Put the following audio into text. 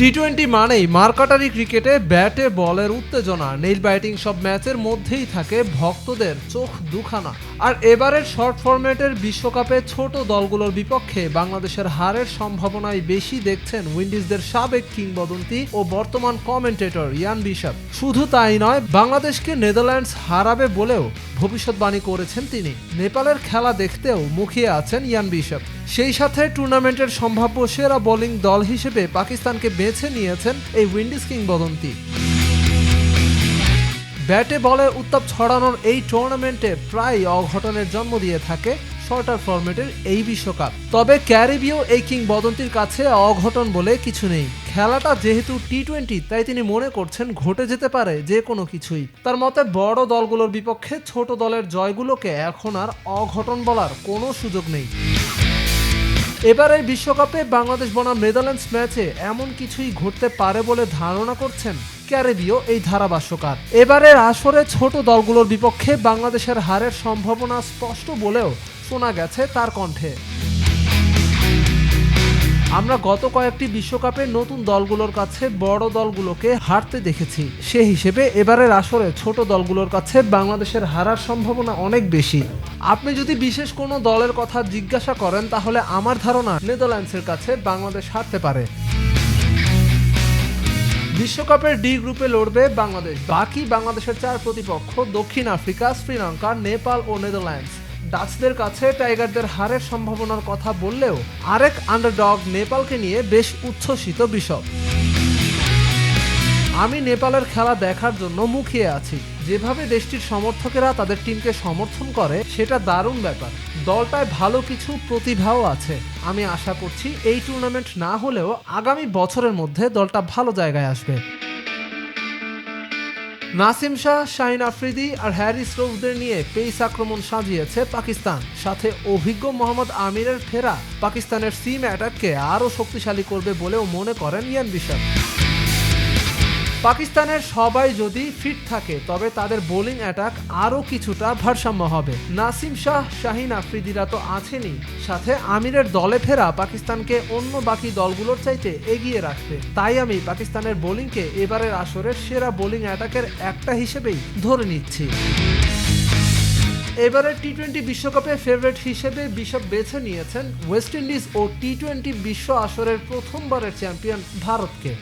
T twenty মানেই মার্কাটারি ক্রিকেটে ব্যাটে বলের উত্তেজনা। নেইল ব্যাটিং সব ম্যাচের মধ্যেই থাকে ভক্তদের চোখ দুখানা। আর এবারের শর্ট ফরম্যাটের বিশ্বকাপে ছোট দলগুলোর বিপক্ষে বাংলাদেশের হারের সম্ভাবনাই বেশি দেখছেন উইন্ডিজদের সাবেক কিংবদন্তি ও বর্তমান কমেন্টেটর ইয়ান বিশাপ। শুধু তাই নয়, বাংলাদেশকে নেদারল্যান্ডস হারাবে বলেও ভবিষ্যৎবাণী করেছেন তিনি। নেপালের খেলা দেখতেও মুখিয়ে আছেন ইয়ান বিশপ। সেই সাথে টুর্নামেন্টের সম্ভাব্য সেরা বোলিং দল হিসেবে পাকিস্তানকে বেছে নিয়েছেন এই উইন্ডিজ কিংবদন্তি। ব্যাটে বলে উত্তাপ ছড়ানোর এই টুর্নামেন্টে প্রায় অঘটনের জন্ম দিয়ে থাকে শর্টার ফরম্যাটের এই বিশ্বকাপ। তবে ক্যারিবীয় এই কিংবদন্তির কাছে অঘটন বলে কিছু নেই। খেলাটা যেহেতু টি টোয়েন্টি তাই তিনি মনে করছেন ঘটে যেতে পারে যে কোনো কিছুই। তার মতে, বড় দলগুলোর বিপক্ষে ছোট দলের জয়গুলোকে এখন আর অঘটন বলার কোনো সুযোগ নেই। এবারের বিশ্বকাপে বাংলাদেশ বনাম নেদারল্যান্ডস ম্যাচে এমন কিছুই ঘটতে পারে বলে ধারণা করছেন ক্যারেবীয় এই ধারাভাষ্যকার। এবারের আসরে ছোট দলগুলোর বিপক্ষে বাংলাদেশের হারের সম্ভাবনা স্পষ্ট বলেও শোনা গেছে তার কণ্ঠে। আমরা গত কয়েকটি বিশ্বকাপে নতুন দলগুলোর কাছে বড় দলগুলোকে হারতে দেখেছি। সে হিসেবে এবারের আসরে ছোট দলগুলোর কাছে বাংলাদেশের হারার সম্ভাবনা অনেক বেশি। আপনি যদি বিশেষ কোনো দলের কথা জিজ্ঞাসা করেন, তাহলে আমার ধারণা নেদারল্যান্ডসের কাছে বাংলাদেশ হারতে পারে। বিশ্বকাপের ডি গ্রুপে লড়বে বাংলাদেশ। বাকি বাংলাদেশের চার প্রতিপক্ষ দক্ষিণ আফ্রিকা, শ্রীলঙ্কা, নেপাল ও নেদারল্যান্ডস। ডাচদের কাছে টাইগারদের হারের সম্ভাবনার কথা বললেও আরেক আন্ডারডগ নেপালকে নিয়ে বেশ উচ্ছ্বসিত বিশপ। আমি নেপালের খেলা দেখার জন্য মুখিয়ে আছি। যেভাবে দেশটির সমর্থকেরা তাদের টিমকে সমর্থন করে, সেটা দারুণ ব্যাপার। দলটায় ভালো কিছু প্রতিভাও আছে। আমি আশা করছি এই টুর্নামেন্ট না হলেও আগামী বছরের মধ্যে দলটা ভালো জায়গায় আসবে। নাসিম শাহ শাহিন আফ্রিদি আর হ্যারি রৌফদের নিয়ে পেস আক্রমণ সাজিয়েছে পাকিস্তান। সাথে অভিজ্ঞ মোহাম্মদ আমিরের ফেরা পাকিস্তানের সিম অ্যাটাককে আরও শক্তিশালী করবে বলেও মনে করেন ইয়ান বিশাপ। পাকিস্তানের সবাই যদি ফিট থাকে, তবে তাদের বোলিং অ্যাটাক আরও কিছুটা ভারসাম্য হবে। নাসিম শাহ, শাহিন আফ্রিদিরা তো আছেনই। সাথে আমিরের দলে ফেরা পাকিস্তানকে অন্য বাকি দলগুলোর চাইতে এগিয়ে রাখবে। তাই আমি পাকিস্তানের বোলিংকে এবারের আসরের সেরা বোলিং অ্যাটাকের একটা হিসেবেই ধরে নিচ্ছি। এবারের টি টোয়েন্টি বিশ্বকাপে ফেভারিট হিসেবে বিশপ বেছে নিয়েছেন ওয়েস্ট ইন্ডিজ ও টি টোয়েন্টি বিশ্ব আসরের প্রথমবারের চ্যাম্পিয়ন ভারতকে।